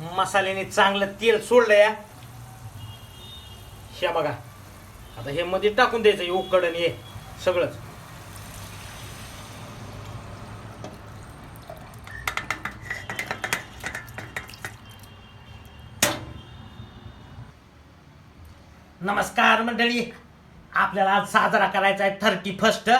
मसाल्याने चांगलं तेल सोडलं या. ह्या बघा. आता हे मध्ये टाकून द्यायचं हे उकडण हे सगळंच. नमस्कार मंडळी. आपल्याला आज साजरा करायचा आहे थर्टी फर्स्ट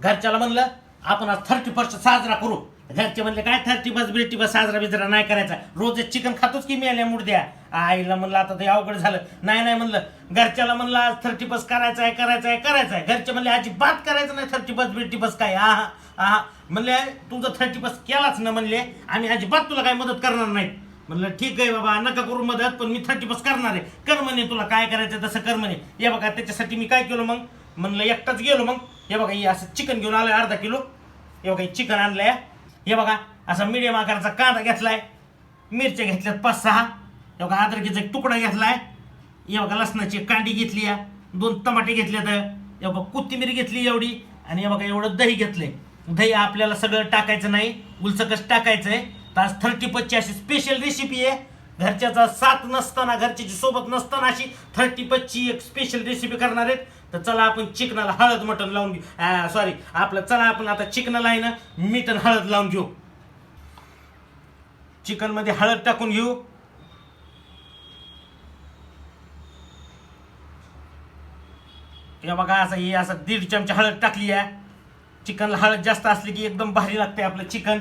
घरच्याला म्हणलं आपण आज थर्टी फर्स्ट साजरा करू. घरचे म्हणले काय थर्टी बस बिर्टी बस साजरा बिजरा नाही करायचा. रोज चिकन खातोच की मी आल्या मुडद्या आईला म्हणलं आता ते अवघड झालं. नाही नाही म्हणलं घरच्याला म्हणलं आज थर्टी बस करायचं आहे करायचं आहे करायचं आहे. घरचे म्हणले अजिबात करायचं नाही थर्टी बस बिर्टी बस काय? आहा आहा. म्हणले तुझं थर्टी बस केलाच ना म्हणले आम्ही अजिबात तुला काय मदत करणार नाही म्हणलं ठीक आहे बाबा नका करू मदत पण मी थर्टी बस करणार आहे. कर म्हणे तुला काय करायचं तसं कर म्हणे. या बघा त्याच्यासाठी मी काय केलं मग? म्हणलं एकटाच गेलो मग. हे बघा हे असं चिकन घेऊन आलं अर्धा किलो. हे बघा चिकन आणलंय. हे बघा असा मिडियम आकाराचा कांदा घेतलाय. मिरच्या घेतल्यात पाच सहा. हे बघा अद्रकीचा एक तुकडा घेतलाय. हे बघा लसणाची कांडी घेतली या. दोन टमाटे घेतल्यात. हे बघा कोथिंबीर घेतली एवढी. आणि हे बघा एवढं दही घेतलंय. दही आपल्याला सगळं टाकायचं नाही. उलचकच टाकायचं आहे तर आज थर्टी पच्ची अशी स्पेशल रेसिपी आहे. घरच्याचा साथ नसताना घरच्याची सोबत नसताना अशी थर्टी पचची एक स्पेशल रेसिपी करणार आहेत. तर चला आपण चिकनाला हळद मटण लावून घेऊ. सॉरी आपलं चला आपण आता चिकनाला आहे ना मीठ आणि हळद लावून घेऊ. चिकनमध्ये हळद टाकून घेऊ. हे बघा असं हे असं दीड चमचा हळद टाकली आहे. चिकनला हळद जास्त असली की एकदम भारी लागते आपलं चिकन.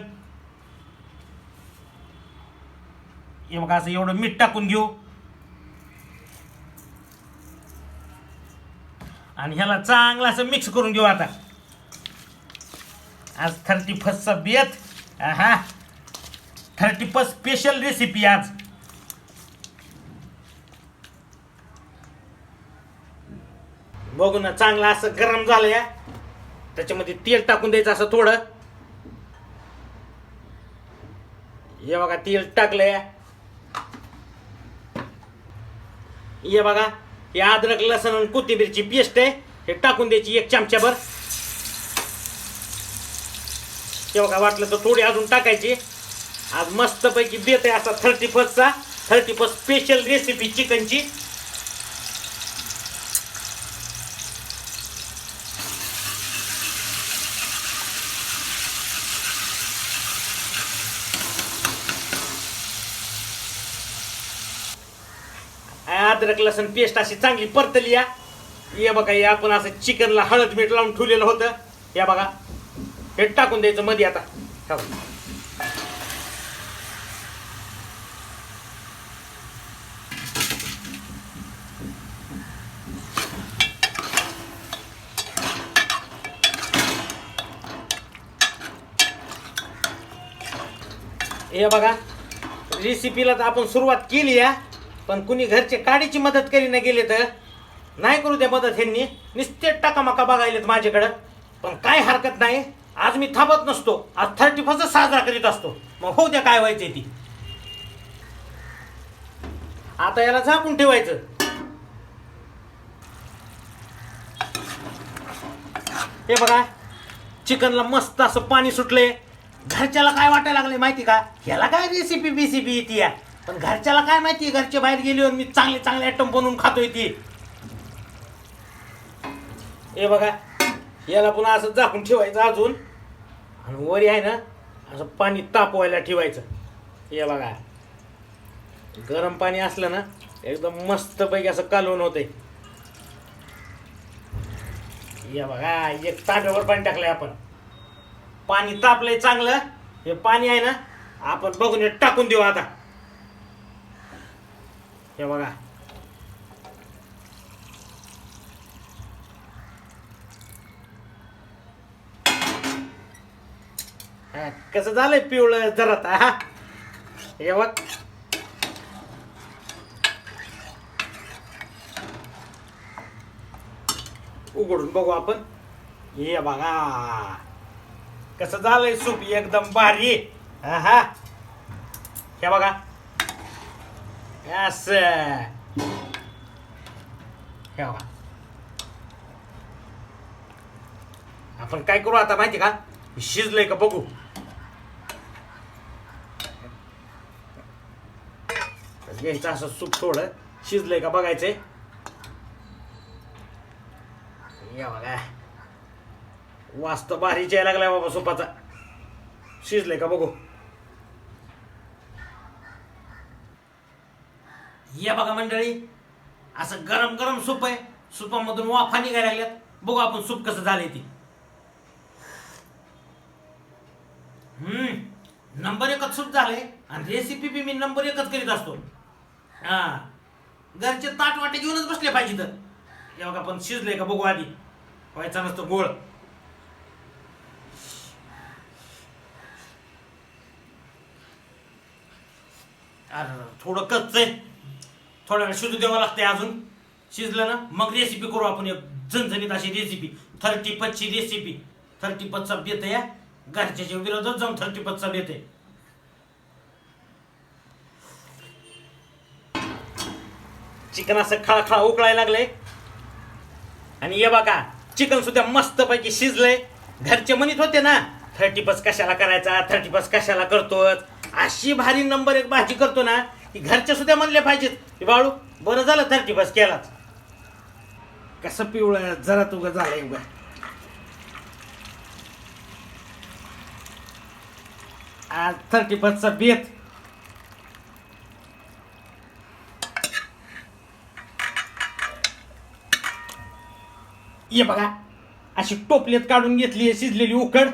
हे बघा असं एवढं मीठ टाकून घेऊ. आणि ह्याला चांगलं असं मिक्स करून घेऊ आता. आज थर्टी फर्स्टचा बेत हा थर्टी फर्स्ट स्पेशल रेसिपी आज. बघू ना चांगलं असं गरम झालं या. त्याच्यामध्ये तेल टाकून द्यायचं असं थोडं. हे बघा तेल टाकलंय हे बघा. हे अद्रक लसण आणि कोथिंबीरची पेस्ट आहे. हे टाकून द्यायची एक चमच्याभर तेव्हा का वाटलं तर थोडी अजून टाकायची. आज मस्तपैकी बेत आहे असा थर्टी फर्स्टचा थर्टी फर्स्ट स्पेशल रेसिपी चिकनची. अद्रक लसूण पेस्ट अशी चांगली परतली या. हे बघा हे आपण असं चिकनला हळद मीठ लावून ठेवलेलं होतं. या बघा हे टाकून द्यायचं मध्ये आता. हा बघा. हे बघा रेसिपीला तर आपण सुरुवात केली आहे पण कुणी घरचे काडीची मदत करी ना गेले तर? नाही करू द्या मदत ह्यांनी. नुसते टाकामाका बघायलेत माझ्याकडं. पण काय हरकत नाही. आज मी थांबत नसतो. आज थर्टी फर्स्ट साजरा करीत असतो. मग होऊ द्या काय व्हायचंय ती. आता याला झाकून ठेवायचं. हे बघा चिकनला मस्त असं पाणी सुटले घरच्याला काय वाटायला लागले माहिती का? ह्याला काय रेसिपी बिसिपी येते या? पण घरच्याला काय माहिती घरच्या बाहेर गेली मी चांगले चांगले आयटम बनवून खातोय ती. हे बघा याला पुन्हा असं झाकून ठेवायचं अजून. आणि वरी आहे ना असं पाणी तापवायला ठेवायचं. हे बघा. गरम पाणी असलं ना एकदम मस्तपैकी असं कालवून होते हे बघा एक तांब्यावर पाणी टाकलंय आपण. पाणी तापलंय चांगलं. हे पाणी आहे ना आपण बघून टाकून देऊ आता. हे बघा. हा, कसं झालंय पिवळं जरात हा? हे बघ. उघडून बघू आपण. हे बघा. कसं झालंय सूप? एकदम भारी. हा हा. हे बघा. अस हे आपण काय करू आता माहिती का? शिजलंय का बघू? घ्यायचं असं सूप थोडं. शिजलंय का बघायचंय? या बघा. वास भारीच यायला लागलाय बाबा सुपाचा. शिजलंय का बघू? या बघा मंडळी असं गरम गरम सूप आहे. सुपामधून वाफा निघायला लागल्यात. बघू आपण सूप कसं झालंय ते. हम्म नंबर एकच सूप झालंय. आणि रेसिपी बी मी नंबर एकच करीत असतो. हा. घरचे ताट वाटे घेऊनच बसले पाहिजे तर. हे बघा पण शिजले का बघू आधी. व्हायचा नसतो गोळ. अरे थोडं कच्च आहे. थोडा वेळ शिजू द्यावं लागतंय अजून. शिजलं ना मग रेसिपी करू आपण एक झणझणीत अशी रेसिपी थर्टी पचची रेसिपी थर्टी पचचा बेत या घरच्याच्या विरोधात जाऊन थर्टी पचचा बेत आहे. चिकन असं खळाखळा उकळायला लागले आणि ये बघा चिकन सुद्धा मस्तपैकी शिजलंय. घरचे म्हणत होते ना थर्टी पस कशाला करायचा थर्टी पस कशाला करतोच अशी भारी नंबर एक भाजी करतो ना की घरचे सुद्धा म्हणले पाहिजेत. की बाळू बरं झालं थर्टी बस केलाच कसं पिवळं जरा तुग झालंय उगा आज थर्टी फर्स्टचा बेत. ये बघा अशी टोपलेत काढून घेतली आहे शिजलेली उकड.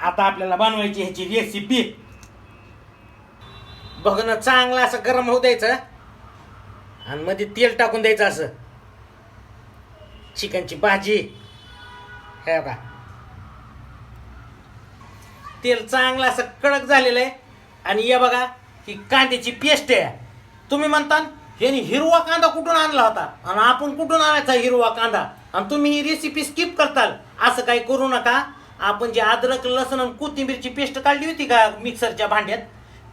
आता आपल्याला बनवायची ह्याची रेसिपी बघणं चांगलं असं गरम होऊ द्यायचं. आणि मध्ये तेल टाकून द्यायचं असं. चिकनची भाजी. हे बघा. तेल चांगलं असं कडक झालेलं आहे. आणि हे बघा ही कांद्याची पेस्ट आहे. तुम्ही म्हणता यांनी हिरवा कांदा कुठून आणला होता? आणि आपण कुठून आणायचा हिरवा कांदा? आणि तुम्ही ही रेसिपी स्किप करताल. असं काही करू नका. आपण जे अद्रक लसूण आणि कोथिंबीरची पेस्ट काढली होती का मिक्सरच्या भांड्यात?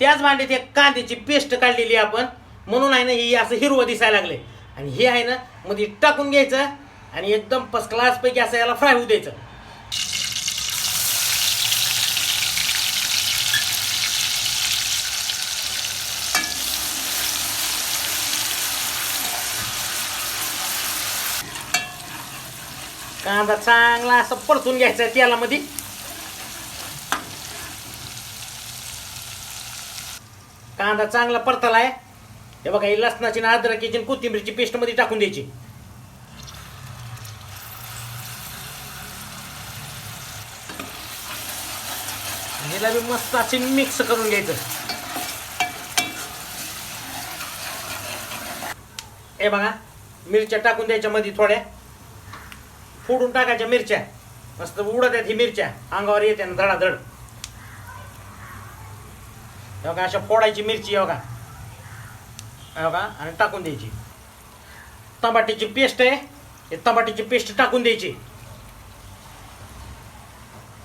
त्याच भांड्यात एक कांद्याची पेस्ट काढलेली आपण. म्हणून आहे ना ही असं हिरवं दिसायला लागले आणि हे आहे ना मध्ये टाकून घ्यायचं आणि एकदम फर्स्ट क्लास पैकी असं याला फ्राय होऊ द्यायचं. कांदा चांगला असं परतून घ्यायचा तेलामध्ये कांदा चांगला परतलाय. हे बघा ही लसणाची आणि अद्रकीची आणि कोथिंबीरची पेस्टमध्ये टाकून द्यायची. ह्याला बी मस्त असे मिक्स करून घ्यायचं. हे बघा मिरच्या टाकून द्यायच्या मध्ये थोड्या. फोडून टाकायच्या मिरच्या. मस्त उडत आहेत ही मिरच्या. अंगावर येते ना धडाधड. बघा अशा फोडायची मिरची हे बघा. हे बघा आणि टाकून द्यायची. टमाट्याची पेस्ट आहे. हे टमाट्याची पेस्ट टाकून द्यायची.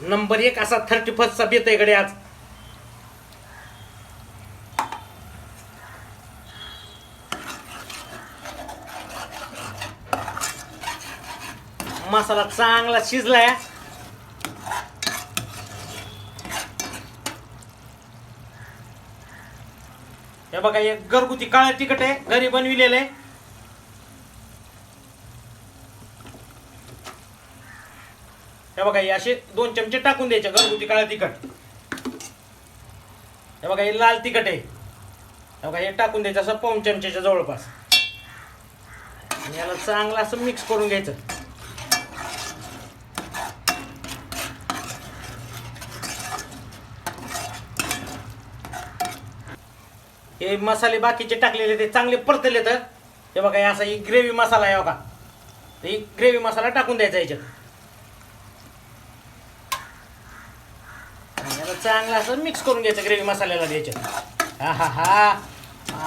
नंबर एक असा थर्टी फर्स्टचा बेत इकडे आज. मसाला चांगला शिजलाय. हे बघा एक घरगुती काळं तिखट आहे घरी बनविलेलं आहे. हे बघा हे असे दोन चमचे टाकून द्यायचे घरगुती काळं तिखट. हे बघा हे लाल तिखट आहे. हे बघा हे टाकून द्यायचं असं पाऊन चमच्याच्या जवळपास. आणि याला चांगलं असं मिक्स करून घ्यायचं. हे मसाले बाकीचे टाकलेले ते चांगले परतले तर हे बघा हे असा ही ग्रेव्ही मसाला आहे बघा. ही ग्रेव्ही मसाला टाकून द्यायचा याच्यात. आणि याला चांगलं असं मिक्स करून घ्यायचं ग्रेव्ही मसाल्याला द्यायचं हा हा हा.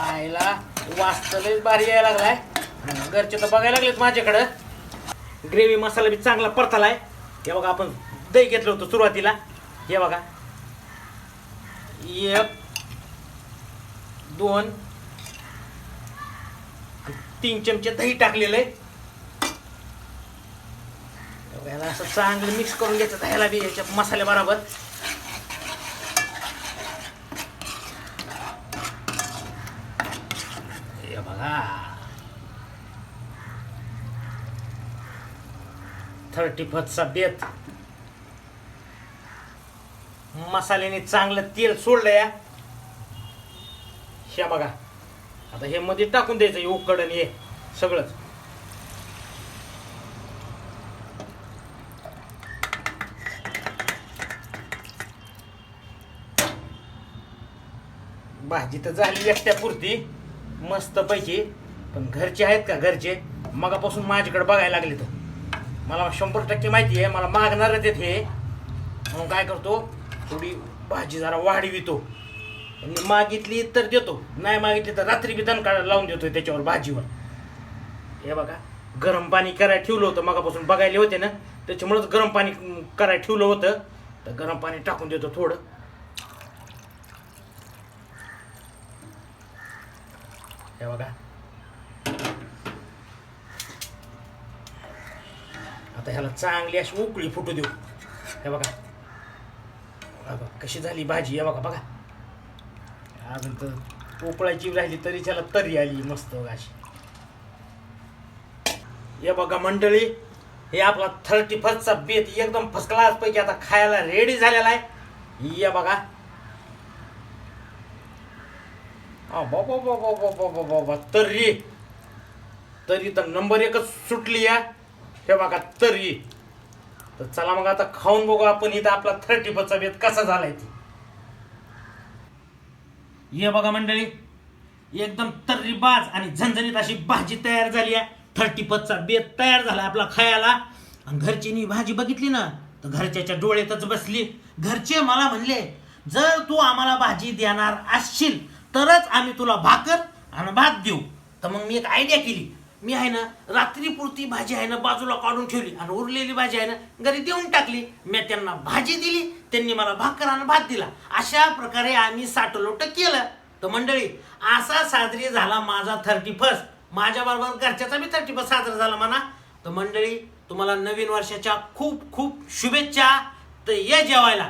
आईला वास भारी यायला लागलाय. आणि घरचे तर बघायला लागलेत माझ्याकडं. ग्रेव्ही मसाला बी चांगला परतालाय. हे बघा आपण दही घेतलं होतं सुरुवातीला. हे बघा. एक दोन. तीन चमचे दही टाकलेलं आहे याला असं चांगलं मिक्स करून घ्यायचं दह्याला बी याच्या मसाल्या बरोबर. बघा. थर्टी फर्स्टचा बेत. मसाल्याने चांगलं तेल सोडलं या. हे बघा. आता हे मध्ये टाकून द्यायचं हे उकडण हे सगळंच. भाजी तर झाली एकट्यापुरती मस्त पैकी. पण घरचे आहेत का घरचे? मगापासून माझ्याकडे बघायला लागले तर. मला शंभर टक्के माहिती आहे मला मागणारच आहेत हे. म्हणून काय करतो थोडी भाजी जरा वाढवितो मागितली तर देतो. नाही मागितली तर रात्री बी दणकाळ लावून देतो त्याच्यावर भाजीवर. हे बघा गरम पाणी करायला ठेवलं होतं मगापासून. बघायला होते ना त्याच्यामुळंच गरम पाणी करायला ठेवलं होतं. तर गरम पाणी टाकून देतो थोडं. हे बघा. आता ह्याला चांगली अशी उकळी फुटू देऊ. हे बघा. बघा कशी झाली भाजी. हे बघा बघा. अजून तर पोकळाची राहिली तरी त्याला तरी आली मस्त अशी. हे बघा मंडळी हे आपला थर्टी फर्स्टचा बेत एकदम फर्स्ट क्लास पैकी आता खायला रेडी झालेला आहे. ये बघा. हा बाबा बाबा तर्री तरी. तर नंबर एकच सुटली या हे बघा तर्री तर चला मग आता खाऊन बघू आपण इथं आपला थर्टी फर्स्टचा बेत कसा झालाय ती. ये बघा मंडळी एकदम तर्रीबाज आणि झणझणीत अशी भाजी तयार झाली आहे. थर्टी पचचा बेत तयार झाला आपला खायला. आणि घरचीनी भाजी बघितली ना तर घरच्याच्या डोळ्यातच बसली. घरचे मला म्हणले जर तू आम्हाला भाजी देणार असशील तरच आम्ही तुला भाकर आणि भात देऊ. तर मग मी एक आयडिया केली. मी आहे ना रात्रीपुरती भाजी आहे ना बाजूला काढून ठेवली आणि उरलेली भाजी आहे ना घरी देऊन टाकली. मी त्यांना भाजी दिली त्यांनी मला भाकर आणि भात दिला. अशा प्रकारे आम्ही साठलोट केलं. तर मंडळी असा साजरी झाला माझा थर्टी फर्स्ट माझ्याबरोबर घरच्याचा बी थर्टी फर्स्ट साजरा झाला म्हणा. तर मंडळी तुम्हाला नवीन वर्षाच्या खूप खूप शुभेच्छा. तर ये जेवायला.